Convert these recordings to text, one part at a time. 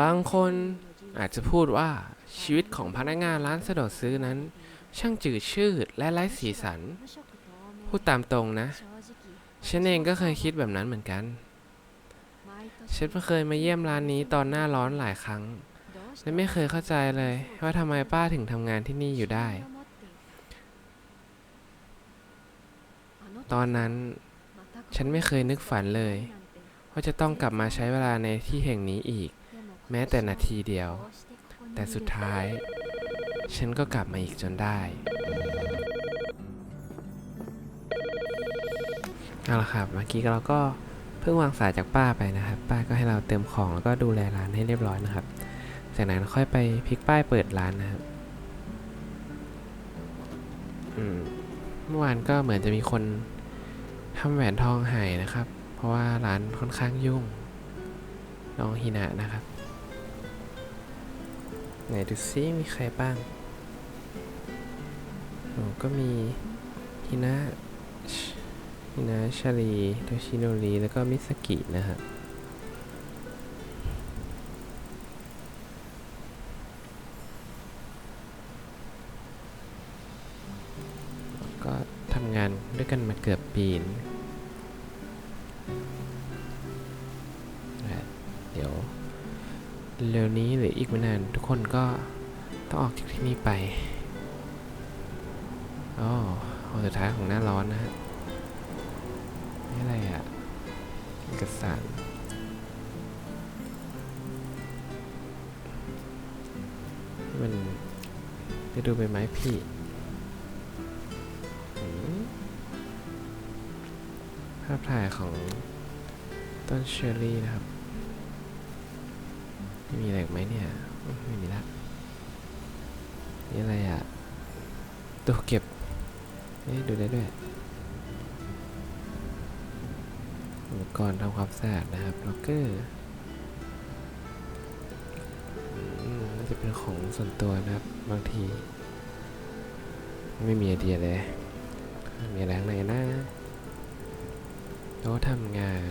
บางคนอาจจะพูดว่าชีวิตของพนักงานร้านสะดวกซื้อนั้น ช่างจืดชืดและไร้สีสัน พูดตามตรงนะ ฉันเองก็เคยคิดแบบนั้นเหมือนกัน ฉันเคยมาเยี่ยมร้านนี้ตอนหน้าร้อนหลายครั้ง และไม่เคยเข้าใจเลยว่าทำไมป้าถึงทำงานที่นี่อยู่ได้ ตอนนั้นฉันไม่เคยนึกฝันเลย ว่าจะต้องกลับมาใช้เวลาในที่แห่งนี้อีก แม้แต่นาทีเดียว แต่สุดท้าย ฉันก็กลับมาอีกจนได้เอาละครับเมื่อกี้เราก็เพิ่งวางสายจากป้าไปนะครับ ป้าก็ให้เราเติมของแล้วก็ดูแลร้านให้เรียบร้อยนะครับ จากนั้นค่อยไปพลิกป้ายเปิดร้านนะครับเมื่อวานก็เหมือนจะมีคนทำแหวนทองหายนะครับ เพราะว่าร้านค่อนข้างยุ่ง น้องฮินะนะครับ ไหนดูซิมีใครบ้างโอ้ก็มีฮินะฮินะชาลีโทชิโนริแล้วก็มิสกินะครับก็ทำงานด้วยกันมาเกือบปีน อีกไม่นาน ทุกคนก็ต้องออกจากที่นี่ไปอ๋อวันสุดท้ายของหน้าร้อนนะฮะนี่อะไรอะเอกสารนี่มันจะดูใบไม้ผลิอืมภาพถ่ายของต้นเชอร์รี่นะครับ ไม่มีอะไรไหมเนี่ย ไม่มีละนี่อะไรอะตู้เก็บเอ๊ดูได้ด้วยอุปกรณ์ทำความสะอาดนะครับล็อกเกอร์น่าจะเป็นของส่วนตัวนะครับ บางที ไม่มีไอเดียเลยมีอะไรข้างในนะโต๊ะทำงาน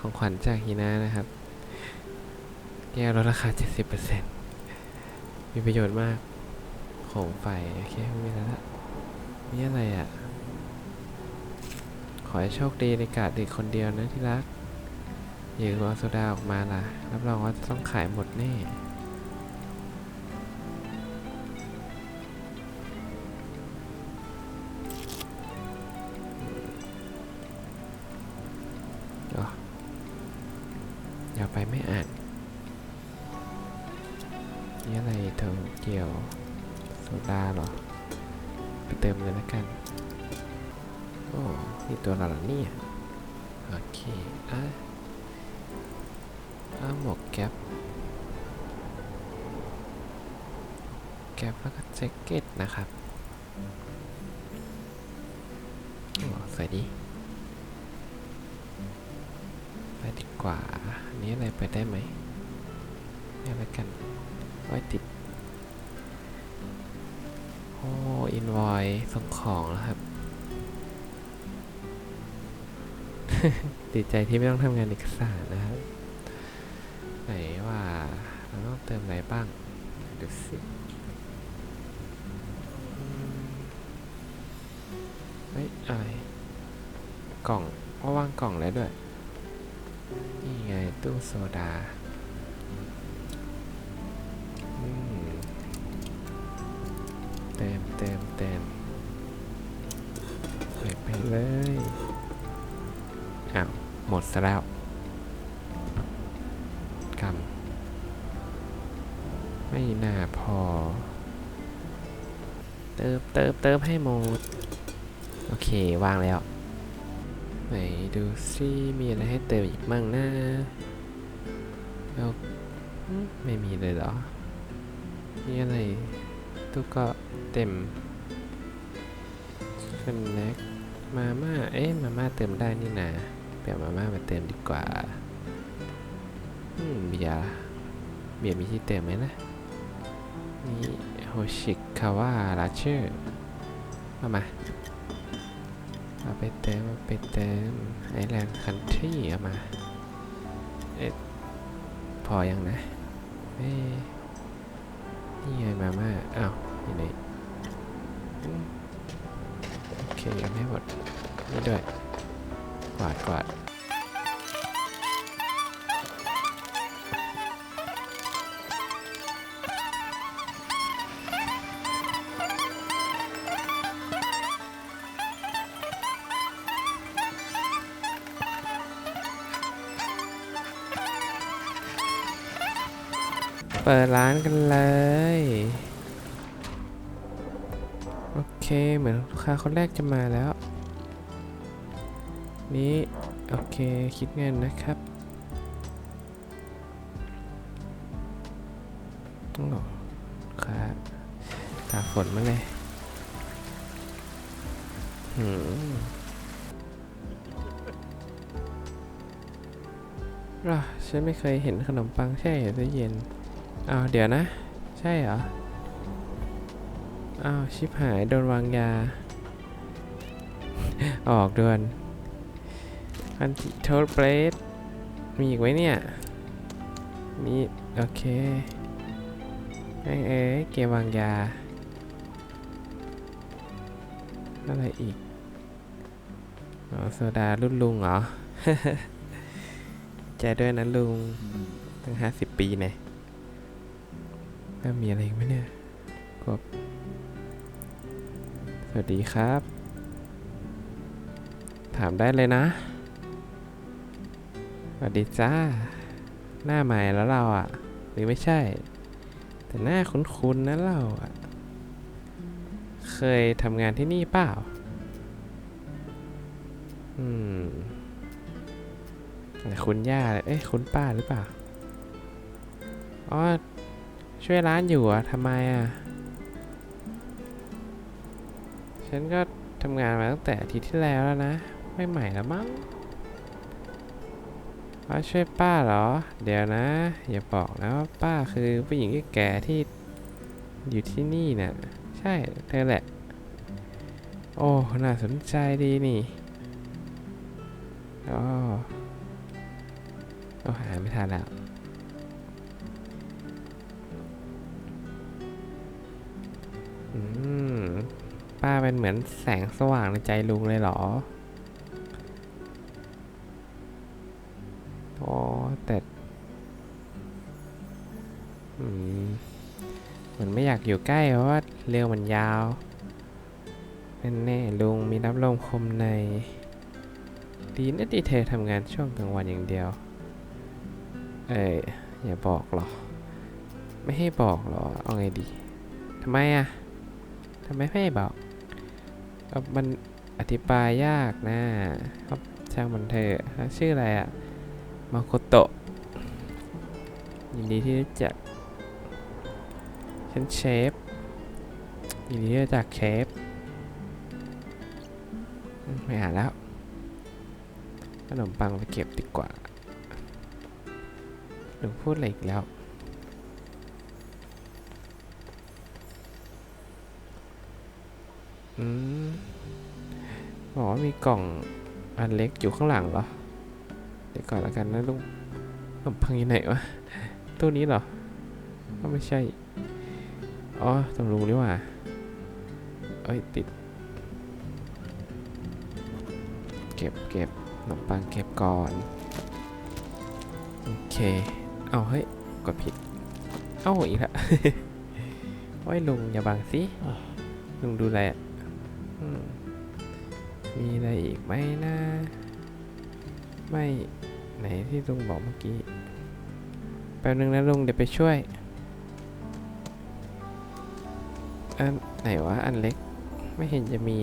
ของขวัญจากฮีน่านะครับ แก้วลดราคา 70%มีประโยชน์มาก ของไฟโอเคไม่มีแล้วลนี่อะไรอะ ขอให้โชคดีในกาดเด็กคนเดียวนะที่รักอย่าลืมเอาโซดาออกมาล่ะ รับรองว่าต้องขายหมดแน่ ย่าไปไม่อ่านนี่อะไรเธอเกี่ยวโซดาหรอ ไปเติมเลยแล้วกัน โอ้ นี่ตัวเราหรอเนี่ย โอเค อะอะหมวกแก๊ปแก๊ปแล้วก็แจ็คเก็ตนะครับ โอ้ สวยดี ไปดีกว่าอันนี้อะไรไปได้ไหมนี่อะไรกันไว้ติด โอ้อินวอยส่งของแล้วครับ ดีใจที่ไม่ต้องทำงานเอกสารนะครับ ไหนว่าเราต้องเติมอะไรบ้าง ดูสิเฮ้ยอะไร กล่องว่าวางกล่องแล้วด้วย ไงตู้โซดาอืมเต็มเต็มเต็มไปไปเลย อ้าว หมดซะแล้วกำไม่น่าพอ เติมเติมเติมให้หมด โอเค วางแล้ว ไหนดูซิมีอะไรให้เติมอีกมั่งนะแล้วไม่มีเลยเหรอ มีอะไรตู้ก็เต็มสแน็คมาม่า เอ๊ะ มาม่าเติมได้นี่นะเปลี่ยนมาม่ามาเติมดีกว่าอืมเบียร์เบียร์มีที่เติมไหมนะ นี่โฮชิคาวาราเชอร์เอามา เอาไปเติมไปเติมไอแลนด์คันทรีเอามาเอ๊ะพอยังนะเอ้นี่ไงมาม่าอ้าวอยู่ไหนโอเคไม่หมดนี่ด้วยกวาดกวาด ปิดร้านกันเลย โอเค เหมือนลูกค้าคนแรกจะมาแล้ว นี่โอเค คิดเงินนะครับต้องหรอลูกค้าตาฝนมาเลยหืมอะฉันไม่เคยเห็นขนมปังแช่อยู่ตู้เย็น อ้าวเดี๋ยวนะ ใช่เหรอ อ้าว ชิบหาย โดนวางยา ออกด่วนอันติโทษเบรดมีอีกไว้เนี่ย มี โอเคแม่งเอ้ยเกมวางยา อะไรอีกอ๋อโซดารุ่นลุงเหรอ ใจด้วยนะลุง ตั้งห้าสิบปีเนี่ย แล้วมีอะไรอีกไหมเนี่ยกบสวัสดีครับ ถามได้เลยนะ สวัสดีจ้า หน้าใหม่แล้วเราอะ่ะ หรือไม่ใช่ แต่หน้าคุ้นๆนะเราอะ่ะ เคยทำงานที่นี่เปล่า อืมคุณย่าเลยเอ้ยคุณป้าหรือเปล่า อ๋อ ช่วยร้านอยู่อะทำไมอะฉันก็ทำงานมาตั้งแต่อาทิตย์ที่แล้วแล้วนะ ไม่ใหม่แล้วมั้งอ๋อช่วยป้าเหรอ เดี๋ยวนะ อย่าบอกนะว่าป้าคือผู้หญิงแก่ที่อยู่ที่นี่น่ะใช่เธอแหละ โอ้ น่าสนใจดีนี่อ๋อโอ้หาไม่ทันแล้ว ป้าเป็นเหมือนแสงสว่างในใจลุงเลยเหรออ๋อแต่เหมือนไม่อยากอยู่ใกล้เพราะว่าเรื่องมันยาวแน่ลุงมีรับลมคมใน ดีนะที่เธอทำงานช่วงกลางวันอย่างเดียว เอ้ยอย่าบอกหรอ ไม่ให้บอกหรอ เอาไงดีทำไมอะำไมไม่บอกมันอธิบายยากนะครับช่างมันเถอะชื่ออะไรอะมาโคโตะยินดีที่รู้จักฉันเชฟยินดีที่รู้จักเชฟไม่อ่านแล้วขนมปังไปเก็บดีกว่าหนูพูดอะไรอีกแล้ว อืมบอกว่ามีกล่องอันเล็กอยู่ข้างหลังเหรอ เดี๋ยวก่อนแล้วกันนะลุงขนมปังอยู่ไหนวะตู้นี้เหรอ ก็ไม่ใช่ อ๋อตรงลุงนี่หว่าเอ้ย ติด เก็บเก็บขนมปังเก็บก่อน โอเค เอาเฮ้ย กดผิด เอ้าอีกแล้วโอ้ยลุงอย่าบังสิ ลุงดูแลอะอื มีอะไรอีกไหมนะ ไม่ไหนที่ลุงบอกเมื่อกี้ แป๊บนึงนะลุงเดี๋ยวไปช่วย อันไหนวะอันเล็ก ไม่เห็นจะมี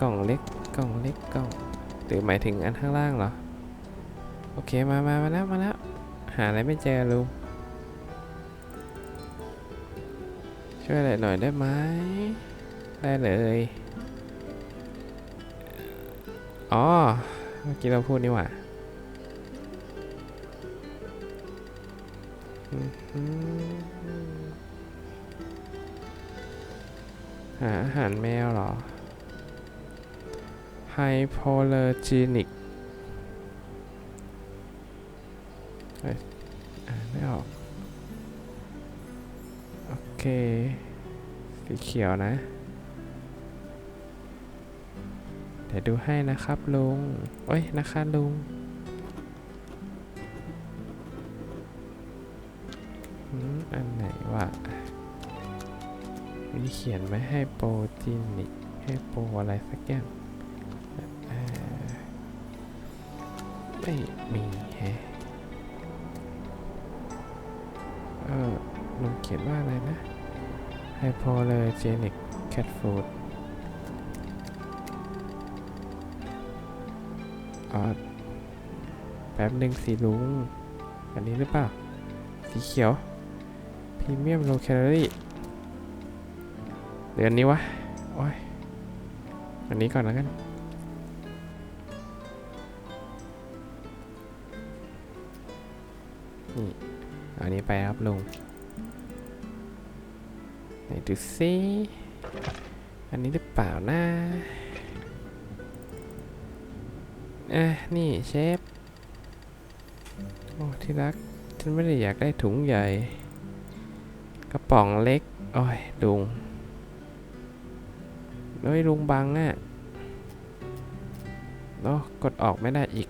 กล่องเล็ก กล่องเล็ก กล่องหรือหมายถึงอันข้างล่างเหรอ โอเคมามามาแล้วมาแล้ว หาอะไรไม่เจอลุง ช่วยอะไรหน่อยได้ไหม ได้เลย อ๋อ เมื่อกี้เราพูดนี่หว่าหาอาหารแมวหรอ hypoallergenic เฮ้ยอ่านไม่ออก โอเค สีเขียวนะ ดี๋ยวดูให้นะครับลุงโอ้ยนะคะลุงอันไหนวะมีเขียนไว้ให้โปรตีนิกให้โปรอะไรสักอย่างไม่มีแฮะเออลุงเขียนว่าอะไรนะไฮโปเลเจนิกแคทฟูด ออแป๊บหนึ่งสีลุง อันนี้หรือเปล่า สีเขียวพรีเมียมโลแคลอรี่เดือนนี้วะ โอ้ย อันนี้ก่อนแล้วกัน นี่ อันนี้ไปครับลุงไหนดูซิอันนี้หรือเปล่านะ เอะนี่เชฟ โอ้ที่รัก ฉันไม่ได้อยากได้ถุงใหญ่ กระป๋องเล็ก โอ้ยลุงเฮ้ยลุงบังอะเนาะกดออกไม่ได้อีก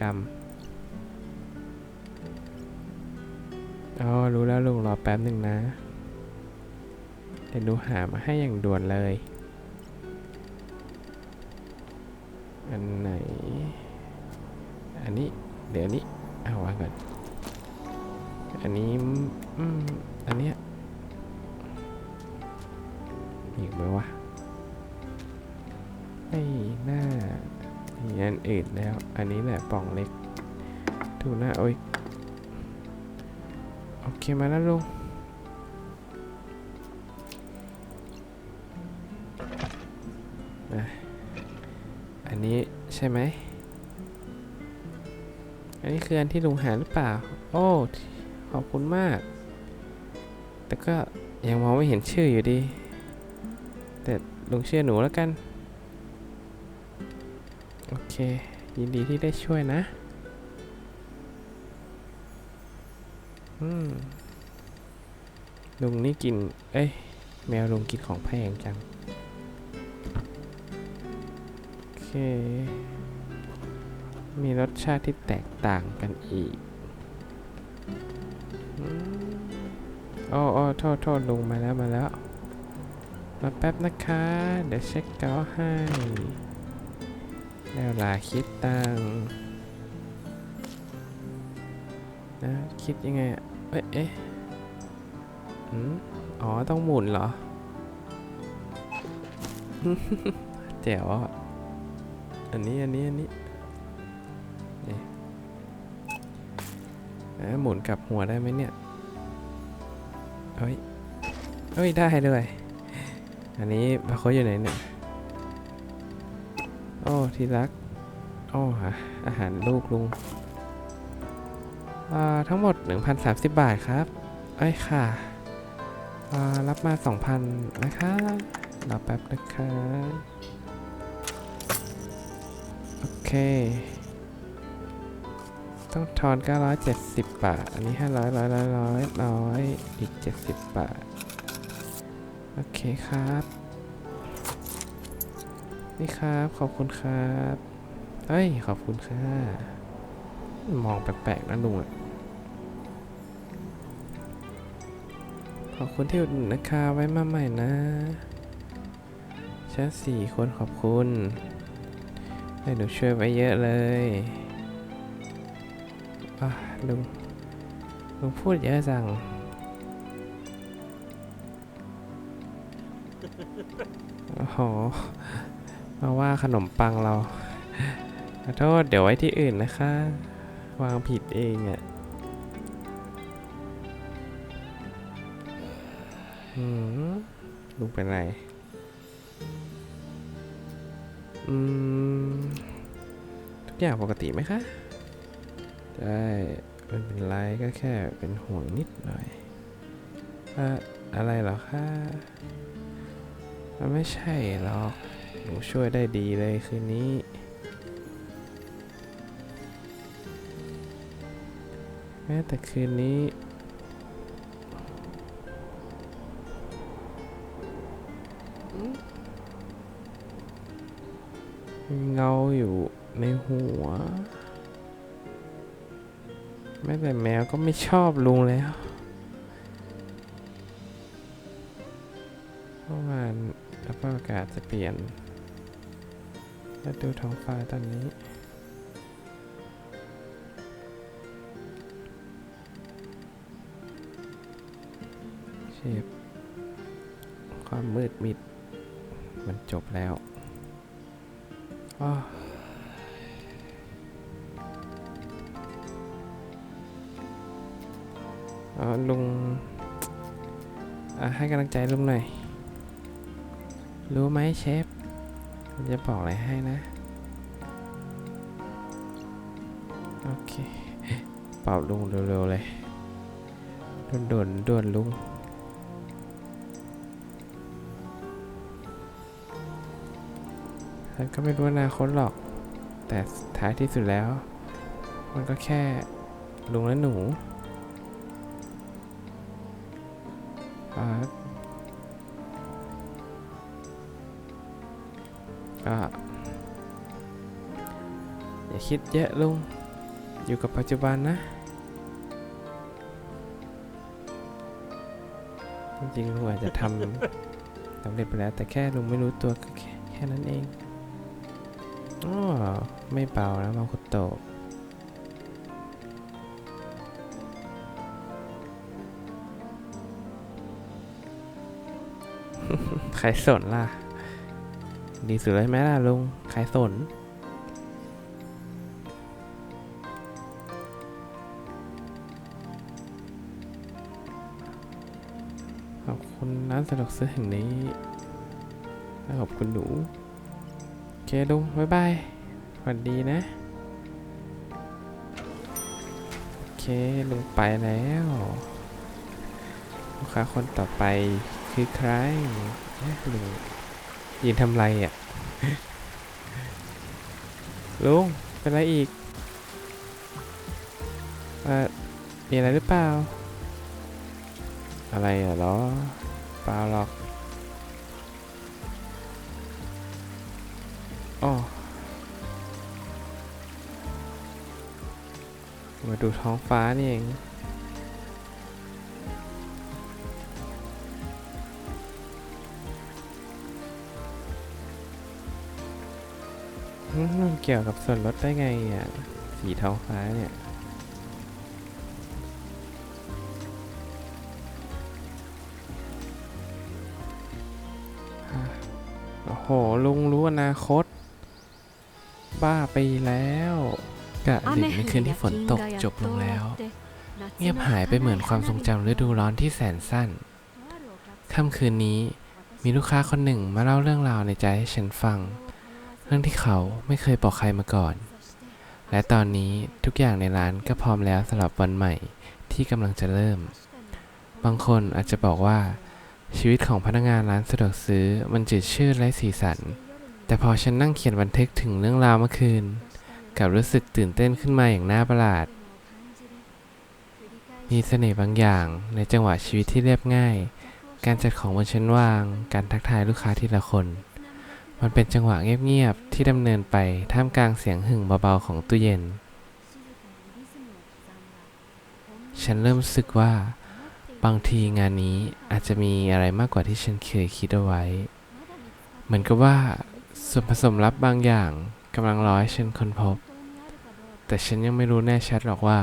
กรรมอ๋อรู้แล้วลุงรอแป๊บหนึ่งนะเดี๋ยวดูหามาให้อย่างด่วนเลย อันไหน เดี๋ยวนี้เอาวางก่อนอันนี้อืมอันเนี้ยมีอีกไหมวะไม่น่ามีอันอื่นแล้ว อันนี้แหละป่องเล็กดูหน้าโอ้ยโอเคมาแล้วลุงนะอันนี้ใช่ไหม อันนี้คืออันที่ลุงหาหรือเปล่า โอ้ ขอบคุณมาก แต่ก็ยังมองไม่เห็นชื่ออยู่ดี แต่ลุงเชื่อหนูแล้วกัน โอเค ยินดีที่ได้ช่วยนะ อืม ลุงนี่กิน เอ้ย แมวลุงกินของแพงจัง โอเค มีรสชาติที่แตกต่างกันอีกอืมโอ้โอ้โทษโทษลุงมาแล้วมาแล้วรอแป๊บนะคะ เดี๋ยวเช็คเกาให้ แล้วลาคิดตังค์นะคิดยังไงเอ๊ะเอ๊ะอืมอ๋อ ต้องหมุนเหรอแจ๋วอะอันนี้ อันนี้ อันนี้ เอ๊ะหมุนกลับหัวได้ไหมเนี่ย เฮ้ย เฮ้ย ได้เลย อันนี้พาโคอยู่ไหนเนี่ย โอ้ที่รัก โอ้หาอาหารลูกลุง อ่า ทั้งหมด 1,030 บาทครับ เอ้ยค่ะ อ่า รับมา 2,000 นะคะรอแป๊บนะคะ โอเค ต้องทอน 970 บาท อันนี้ 500ร้อยร้อยร้อยร้อยอีก 70 บาท โอเคครับ นี่ครับ ขอบคุณครับ เฮ้ย ขอบคุณค่ะ มองแปลกๆนะลุงอะขอบคุณที่อุดหนุนนะคะ ไว้มาใหม่นะชั้นสี่คนขอบคุณให้หนูช่วยไว้เยอะเลย ลุงลุงพูดเยอะจังโอ้โหมาว่าขนมปังเราขอโทษเดี๋ยวไว้ที่อื่นนะคะ วางผิดเองอะ่ะหืมลุงเป็นไร อืม ทุกอย่างปกติไหมคะ ได้ ไม่เป็นไรก็แค่เป็นห่วงนิดหน่อยอ่อะไรเหรอคะมันไม่ใช่หรอก หนูช่วยได้ดีเลยคืนนี้ แม้แต่คืนนี้เงาอยู่ในหัว แม้แต่แมวก็ไม่ชอบลุงแล้วเมื่อวานสภาพอากาศจะเปลี่ยน แล้วดูท้องฟ้าตอนนี้เชฟความมืดมิด มันจบแล้วอ้อ ลุงให้กำลังใจลุงหน่อย รู้ไหมเชฟผมจะบอกอะไรให้นะ โอเคเป่าลุงเร็วๆเลยด่วนๆด่วนลุงฉันก็ไม่รู้อนาคตหรอก แต่ท้ายที่สุดแล้ว มันก็แค่ลุงและหนู อ่าก็อย่าคิดเยอะลุง อยู่กับปัจจุบันนะ จริงๆลุงอาจจะทำสำเร็จไปแล้ว แต่แค่ลุงไม่รู้ตัวก็แค่แค่นั้นเองอ๋อไม่เบานะมาคุโตะ ใครสนล่ะ ดีสุดเลยไหมล่ะลุง ใครสน ขอบคุณร้านสะดวกซื้อแห่งนี้ และขอบคุณหนู โอเคลุง บ๊ายบายสวัสดีนะ โอเคลุงไปแล้ว ลูกค้าคนต่อไปคือใคร ลุงยืนทำไรอะลุงเป็นไรอีกเอ่อมีอะไรหรือเปล่า อะไรอะเหรอเปล่าหรอกอ๋อมาดูท้องฟ้านี่เอง มมันเกี่ยวกับส่วนลดได้ไงอะ สีท้องฟ้าเนี่ย โอ้โห ลุงรู้อนาคต บ้าไปแล้วกะดึกในคืนที่ฝนตกจบลงแล้ว เงียบหายไปเหมือนความทรงจำฤดูร้อนที่แสนสั้น ค่ำคืนนี้มีลูกค้าคนหนึ่งมาเล่าเรื่องราวในใจให้ฉันฟังเรื่องที่เขาไม่เคยบอกใครมาก่อน และตอนนี้ทุกอย่างในร้านก็พร้อมแล้วสำหรับวันใหม่ที่กำลังจะเริ่ม บางคนอาจจะบอกว่า ชีวิตของพนักงานร้านสะดวกซื้อมันจืดชืดไร้สีสัน แต่พอฉันนั่งเขียนบันทึกถึงเรื่องราวเมื่อคืนกลับรู้สึกตื่นเต้นขึ้นมาอย่างน่าประหลาด มีเสน่ห์บางอย่างในจังหวะชีวิตที่เรียบง่าย การจัดของบนชั้นวาง การทักทายลูกค้าทีละคน มันเป็นจังหวะเงียบๆที่ดำเนินไปท่ามกลางเสียงหึ่งเบาๆของตู้เย็น ฉันเริ่มรู้สึกว่า บางทีงานนี้อาจจะมีอะไรมากกว่าที่ฉันเคยคิดเอาไว้ เหมือนกับว่าส่วนผสมลับบางอย่างกำลังรอให้ฉันค้นพบ แต่ฉันยังไม่รู้แน่ชัดหรอกว่า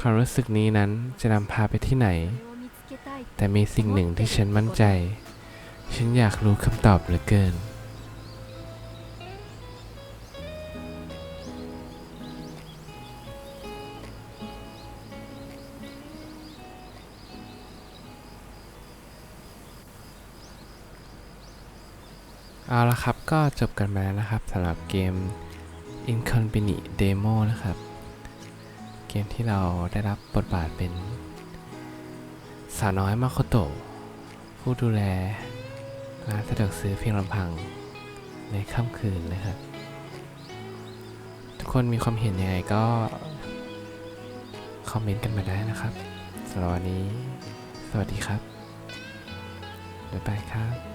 ความรู้สึกนี้นั้นจะนำพาไปที่ไหน แต่มีสิ่งหนึ่งที่ฉันมั่นใจ ฉันอยากรู้คำตอบเหลือเกิน เอาละครับก็จบกันมาแล้วนะครับสำหรับเกม Inconvenient Demo นะครับ เกมที่เราได้รับบทบาทเป็นสาวน้อยมาโคโตะผู้ดูแลร้านสะดวกซื้อเพียงลำพังในค่ำคืนนะครับ ทุกคนมีความเห็นยังไงก็ คอมเมนต์กันมาได้นะครับสำหรับวันนี้ สวัสดีครับบ๊ายบายครับ